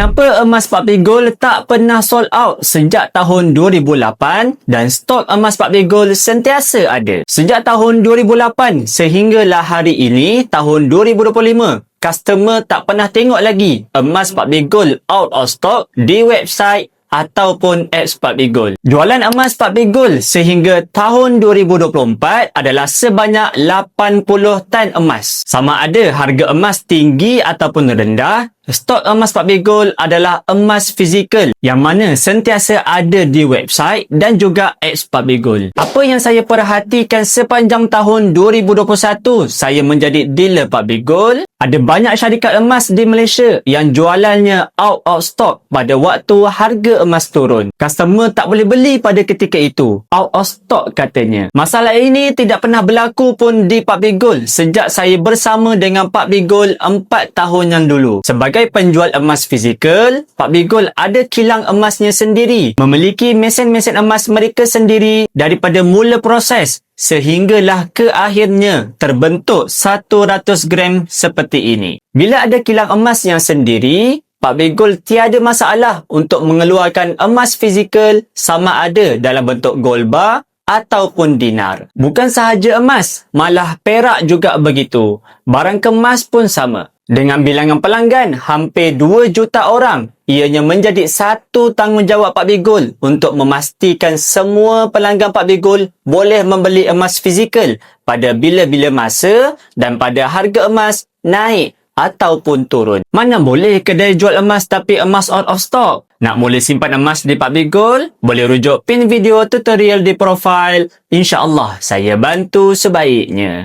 Kenapa emas 4B Gold tak pernah sold out sejak tahun 2008 dan stok emas 4B Gold sentiasa ada? Sejak tahun 2008 sehinggalah hari ini tahun 2025, customer tak pernah tengok lagi emas 4B Gold out of stock di website ataupun apps 4B Gold. Jualan emas 4B Gold sehingga tahun 2024 adalah sebanyak 80 tan emas. Sama ada harga emas tinggi ataupun rendah, Stok emas 4B Gold adalah emas fizikal yang mana sentiasa ada di website dan juga apps 4B Gold. Apa yang saya perhatikan sepanjang tahun 2021 saya menjadi dealer 4B Gold, ada banyak syarikat emas di Malaysia yang jualannya out of stock pada waktu harga emas turun. Customer tak boleh beli pada ketika itu. Out of stock katanya. Masalah ini tidak pernah berlaku pun di 4B Gold sejak saya bersama dengan 4B Gold 4 tahun yang dulu. Sebagai sebagai penjual emas fizikal, Pak Bigol ada kilang emasnya sendiri, memiliki mesin-mesin emas mereka sendiri daripada mula proses sehinggalah ke akhirnya terbentuk 100 gram seperti ini. Bila ada kilang emas yang sendiri, Pak Bigol tiada masalah untuk mengeluarkan emas fizikal sama ada dalam bentuk gold bar ataupun dinar. Bukan sahaja emas, malah perak juga begitu. Barang kemas pun sama. Dengan bilangan pelanggan hampir 2 juta orang, ianya menjadi satu tanggungjawab Pak Bigul untuk memastikan semua pelanggan Pak Bigul boleh membeli emas fizikal pada bila-bila masa dan pada harga emas naik ataupun turun. Mana boleh kedai jual emas tapi emas out of stock? Nak mula simpan emas di Pak Bigul? Boleh rujuk pin video tutorial di profile. InsyaAllah saya bantu sebaiknya.